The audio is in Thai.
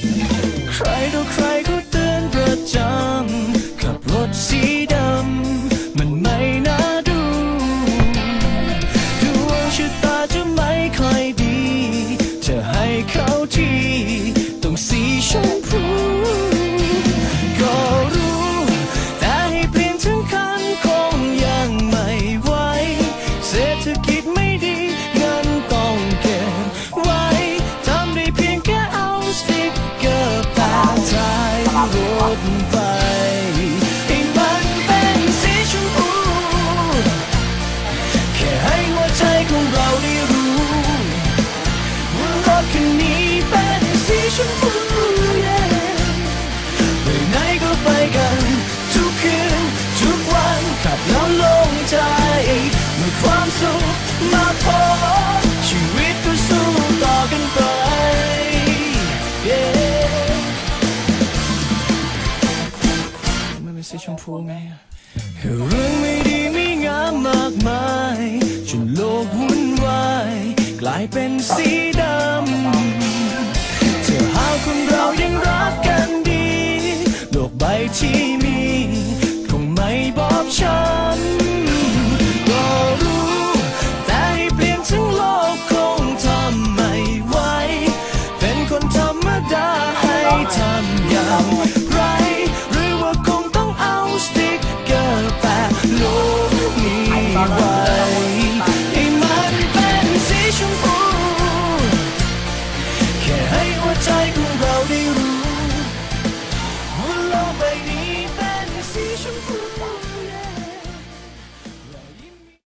Cry to cry. มาพบช้ต่อกัเป็นสีพูไงเรื่องไม่ดีไม่งามากมาย จนโลกวุ่นวาย กลายเป็นสีดำเธหาคนเรายัง 参透。